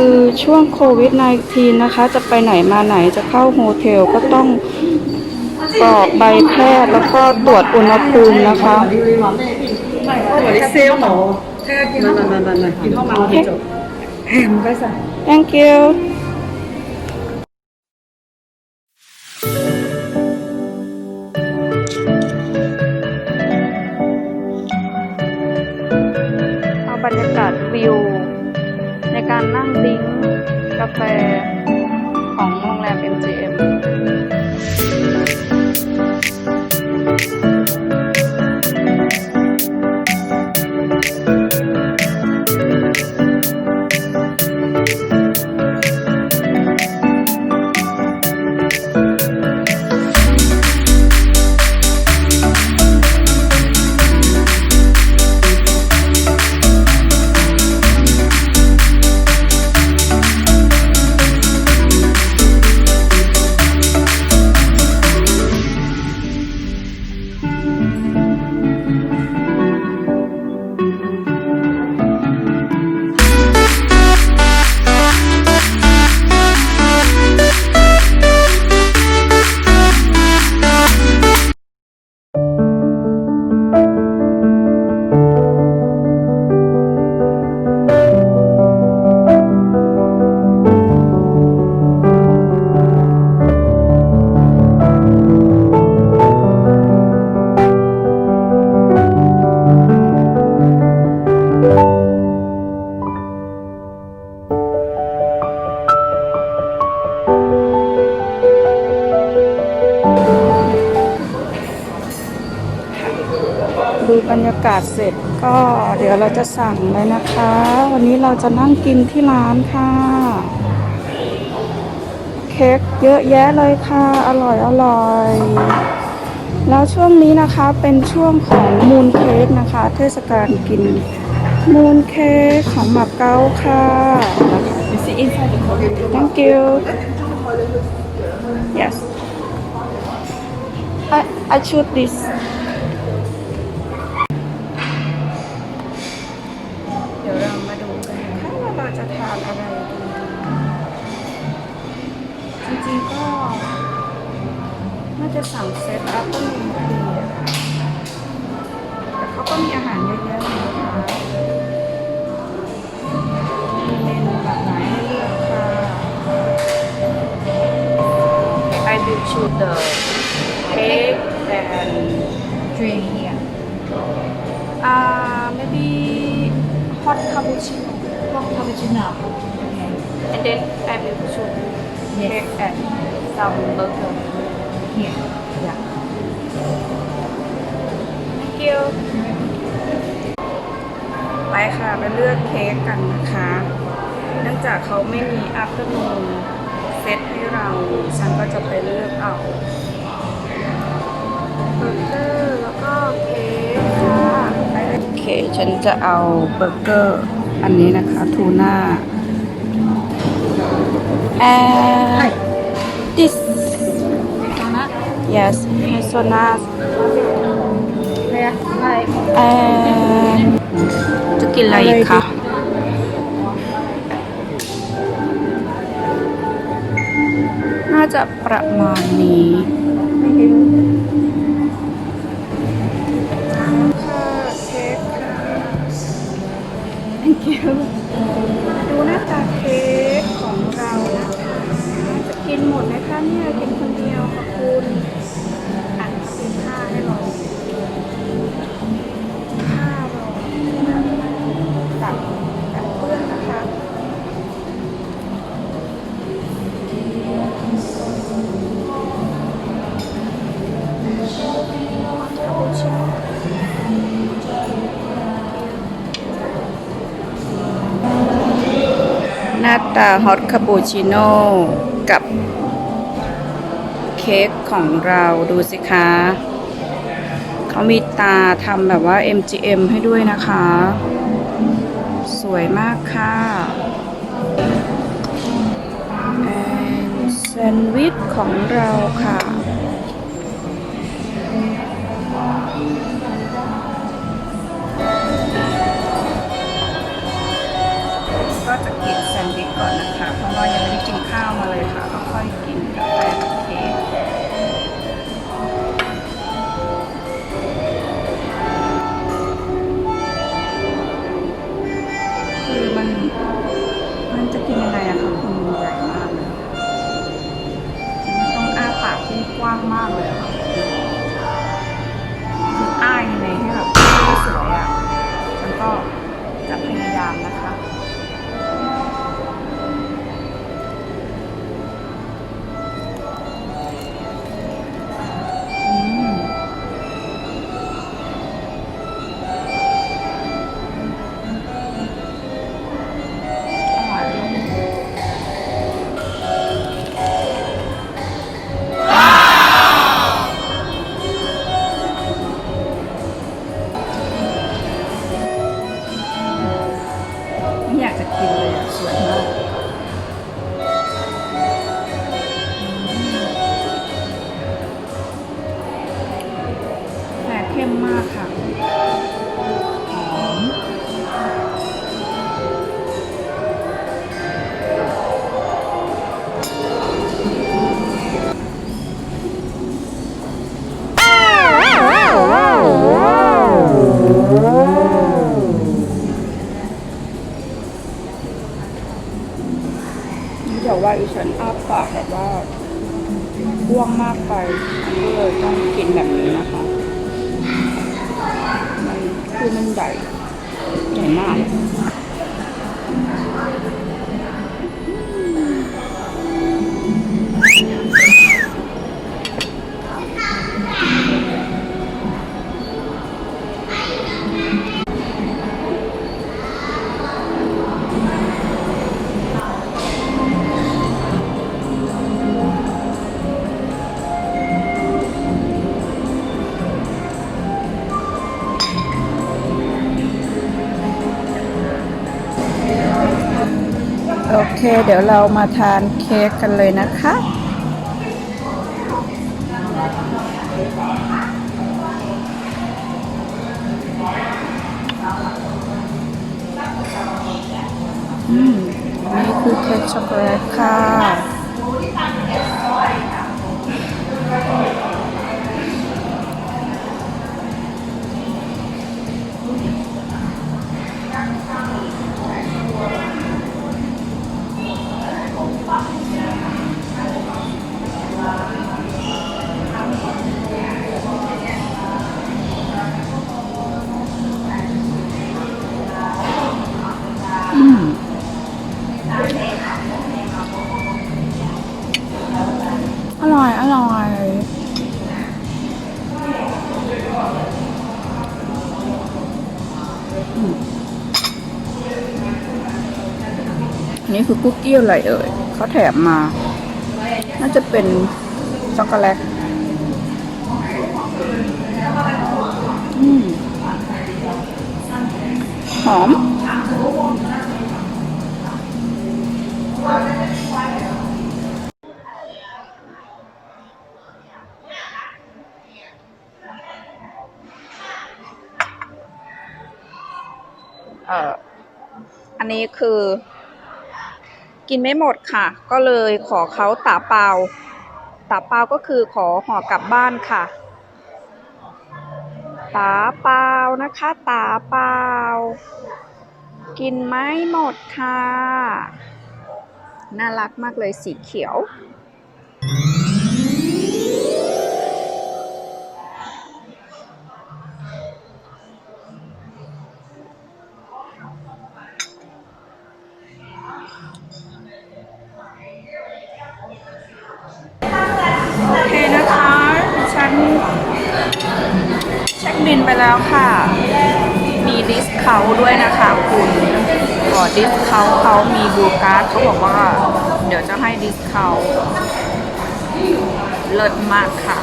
คือช่วงโควิด -19 นะคะ จะไปไหนมาไหนจะเข้าโฮเทลก็ต้องกรอกใบแพทย์แล้วก็ตรวจอุณหภูมินะคะเซลล์หมอแพทย์นั่นๆๆๆกินข้าวมาจบ Thank you กา ดูบรรยากาศเสร็จก็เดี๋ยวเราจะสั่งเลยนะคะ วันนี้เราจะนั่งกินที่ร้านค่ะ เค้กเยอะแยะเลยค่ะ อร่อยอร่อย แล้วช่วงนี้นะคะเป็นช่วงของมูนเค้กนะคะ เทศกาลกินมูนเค้กของหมักเกาค่ะ Thank you Yes I I choose this น่าจะสั่งเซตอัพต้นมินทีอะค่ะแต่เขาก็มีอาหารเยอะแยะเลยนะคะมีเมนูหลากหลายให้เลือกค่ะ I will choose the cake and drink here. uh maybe hot cappuccino Hot cappuccino. Okay. and then I will choose Yes. cake and some burger Here. yeah thank you ไปค่ะไปเลือกเค้กกันนะคะ เนื่องจากเขาไม่มีอัพเตอร์นูนเซตให้เรา ฉันก็จะไปเลือกเอาเบอร์เกอร์แล้วก็เค้กค่ะโอเค ฉันจะเอาเบอร์เกอร์อันนี้นะคะ ทูน่า and this Yes, it's so nice. And จะกินอะไรอีกคะน่าจะประมาณนี้ดูหน้าตาเค้กของเรานะคะจะกินหมดไหมคะเนี่ย น้าตาฮอตคาปูชิโน่กับเค้กของเราดูสิคะเขามีตาทำแบบว่า MGM ให้ด้วยนะคะ สวยมากค่ะแซนด์วิชของเราค่ะก็จะกิน ก่อนนะคะ เพราะว่ายังไม่ได้กินข้าวมาเลยค่ะก็ค่อยกินกาแฟกับเค้กคือมันมันจะกินยังไงอะคะคุณใหญ่มากเลยมันต้องอ้าปากที่กว้างมากเลยอะค่ะคืออ้ายังไงให้แบบสวยอะฉันก็จะพยายามนะคะ จะกินเลยอะสวยมาก ว่าอีฉันอ้าปากแบบว่าอ้วงมากไปก็เลยต้องกินแบบนี้นะคะ มันคือมันใหญ่ใหญ่มาก เค เดี๋ยวเรามาทานเค้กกันเลยนะคะ อืม นี่คือเค้กช็อกโกแลตค่ะ นนี้คือคุกกี้อะไรเอ่ยเขาแถมมา น่าจะเป็นช็อกโกแลตหอม เอ่อ อันนี้คือ กินไม่หมดค่ะ ก็เลยขอเขาตาเปล่าตาเปล่าก็คือขอห่อกลับบ้านค่ะ ตาเปล่านะคะตาเปลากินไม่หมดค่ะ น่ารักมากเลยสีเขียว บินไปแล้วค่ะ มีดิสเขาด้วยนะคะคุณก่อดิสเขาเขามีบูการ์ดเขาบอกว่า เดี๋ยวจะให้ดิสเขาเลิศมากค่ะ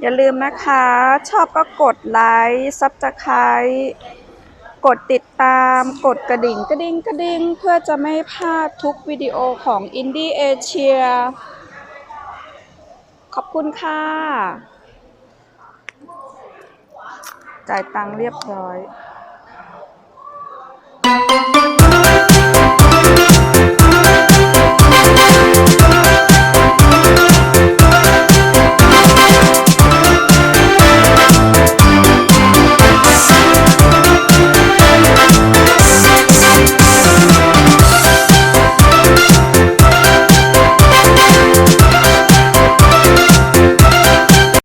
อย่าลืมนะคะ ชอบก็กดไลค์ซับสไครต์ กดติดตามกดกระดิ่งกระดิ่งกระดิ่งเพื่อจะไม่พลาดทุกวิดีโอของอินดี้เอเชียขอบคุณค่ะ จ่ายตังค์เรียบร้อย